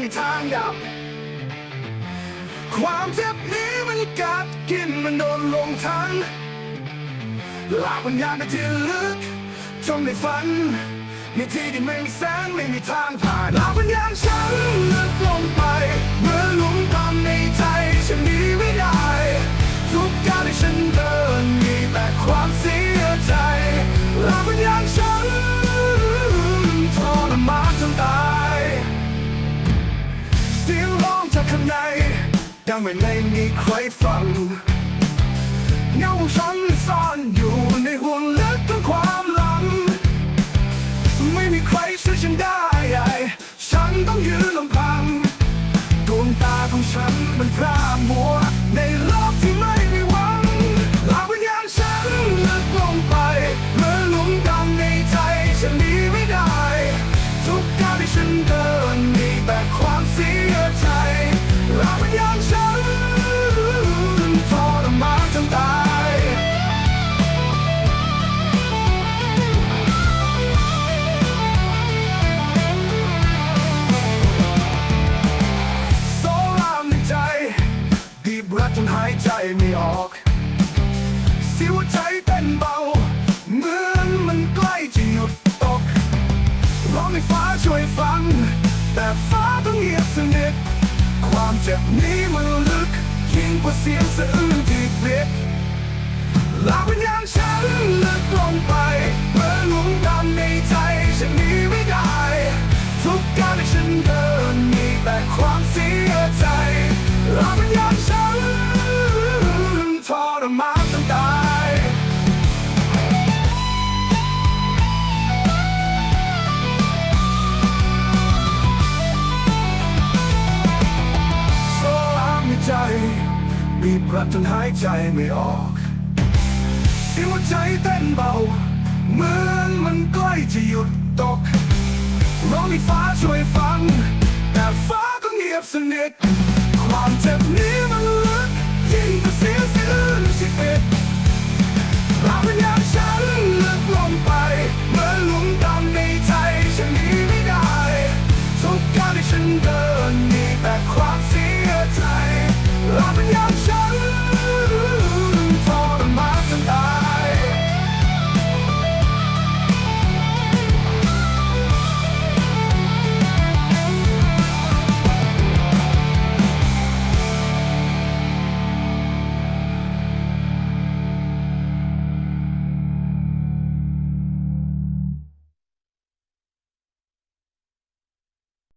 มีทางดับ ความเจ็บนี้มันกัดกินมันโดนลงทันลากวิญญาณไปที่ลึกจมในฝันในที่ที่ไม่มีแสงไม่มีทางผ่านลากวิญญาณ ไหนดังไม่ไม่มีใครฟังเงาฉันส ดีบรัดจนหายใจไม่ออกสียวใจเต้นเบา เหมือนมันใกล้จะหยุดตก ร้องให้ฟ้าช่วยฟัง แต่ฟ้าต้องเงียบสนิท ความเจ็บนี้มันลึก ยิ่งกว่าเสียงสะอื้นที่เรียกลาวิญญาณฉันลึกลงไป บีบรัดจนหายใจไม่ออกเสียงหัวใจเต้นเบา เหมือนมันใกล้จะหยุดตก ร้องให้ฟ้าช่วยฟัง แต่ฟ้าก็เงียบสนิทความเจ็บ